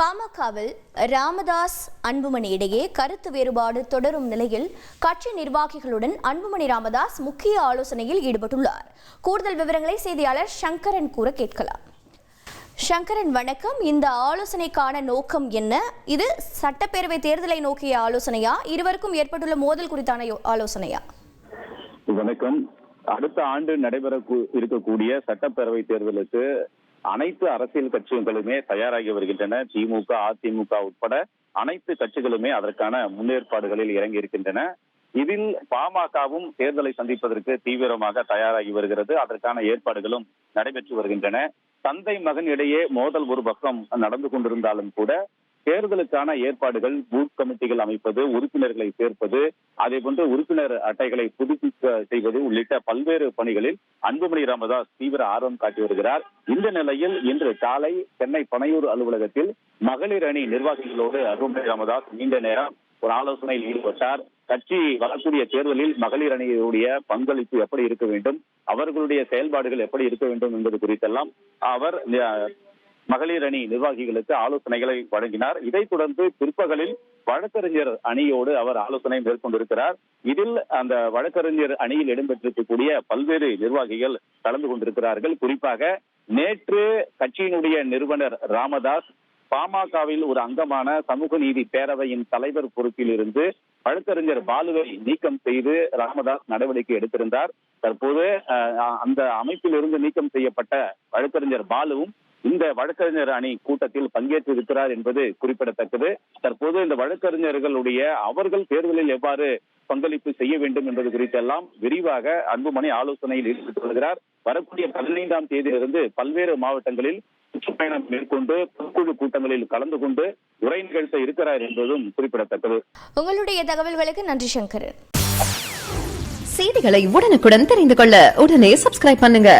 பாமகவில் ராமதாஸ் அன்புமணி இடையே கருத்து வேறுபாடு தொடரும் நிலையில் கட்சி நிர்வாகிகளுடன் அன்புமணி ராமதாஸ் முக்கிய ஆலோசனையில் ஈடுபட்டுள்ளார். கூடுதல் விவரங்களை செய்தியாளர் சங்கரன் கூற கேட்கலாம். சங்கரன் வணக்கம். இந்த ஆலோசனைக்கான நோக்கம் என்ன? இது சட்டப்பேரவை தேர்தலை நோக்கிய ஆலோசனையா? இருவருக்கும் ஏற்பட்டுள்ள மோதல் குறித்தான ஆலோசனையா? வணக்கம். அடுத்த ஆண்டு நடைபெற இருக்கக்கூடிய சட்டப்பேரவை தேர்தலுக்கு அனைத்து அரசியல் கட்சிகளுமே தயாராகி வருகின்றன. திமுக அதிமுக உட்பட அனைத்து கட்சிகளுமே அதற்கான முன்னேற்பாடுகளில் இறங்கி இருக்கின்றன. இதில் பாமகவும் தேர்தலை சந்திப்பதற்கு தீவிரமாக தயாராகி வருகிறது. அதற்கான ஏற்பாடுகளும் நடைபெற்று வருகின்றன. தந்தை மகன் இடையே மோதல் ஒரு பக்கம் நடந்து கொண்டிருந்தாலும் கூட தேர்தலுக்கான ஏற்பாடுகள் பூத் கமிட்டிகள் அமைப்பது உறுப்பினர்களை சேர்ப்பது அதே போன்று உறுப்பினர் அட்டைகளை புதுப்பிக்க செய்வது உள்ளிட்ட பல்வேறு பணிகளில் அன்புமணி ராமதாஸ் தீவிர ஆர்வம் காட்டி வருகிறார். இந்த நிலையில் இன்று காலை சென்னை பனையூர் அலுவலகத்தில் மகளிர் அணி நிர்வாகிகளோடு அன்புமணி ராமதாஸ் நீண்ட நேரம் ஒரு ஆலோசனையில் ஈடுபட்டார். கட்சி வரக்கூடிய தேர்தலில் மகளிர் அணியுடைய பங்களிப்பு எப்படி இருக்க வேண்டும் அவர்களுடைய செயல்பாடுகள் எப்படி இருக்க வேண்டும் என்பது குறித்தெல்லாம் அவர் மகளிர் அணி நிர்வாகிகளுக்கு ஆலோசனைகளை வழங்கினார். இதைத் தொடர்ந்து பிற்பகலில் வழக்கறிஞர் அணியோடு அவர் ஆலோசனை மேற்கொண்டிருக்கிறார். இதில் அந்த வழக்கறிஞர் அணியில் இடம்பெற்றிருக்கக்கூடிய பல்வேறு நிர்வாகிகள் கலந்து கொண்டிருக்கிறார்கள். குறிப்பாக நேற்று கட்சியினுடைய நிறுவனர் ராமதாஸ் பாமகவில் ஒரு அங்கமான சமூக நீதி பேரவையின் தலைவர் பொறுப்பில் இருந்து வழக்கறிஞர் பாலுவை நீக்கம் செய்து ராமதாஸ் நடவடிக்கை எடுத்திருந்தார். தற்போது அந்த அமைப்பில் இருந்து நீக்கம் செய்யப்பட்ட வழக்கறிஞர் பாலுவும் இந்த வழக்கறிஞர் அணி கூட்டத்தில் பங்கேற்றிருக்கிறார் என்பது குறிப்பிடத்தக்கது. தற்போது இந்த வழக்கறிஞர்களுடைய அவர்கள் தேர்தலில் எவ்வாறு பங்களிப்பு செய்ய வேண்டும் என்பது குறித்தெல்லாம் விரிவாக அன்புமணி ஆலோசனையில் ஈடுபட்டு வருகிறார் வரக்கூடிய பதினைந்தாம் தேதியிலிருந்து பல்வேறு மாவட்டங்களில் சுற்றுப்பயணம் மேற்கொண்டு பொதுக்குழு கூட்டங்களில் கலந்து கொண்டு உரை நிகழ்த்த இருக்கிறார் என்பதும் குறிப்பிடத்தக்கது. உங்களுடைய தகவல்களுக்கு நன்றி சங்கரன். செய்திகளை உடனுக்குடன் தெரிந்து கொள்ள உடனே சப்ஸ்கிரைப் பண்ணுங்க.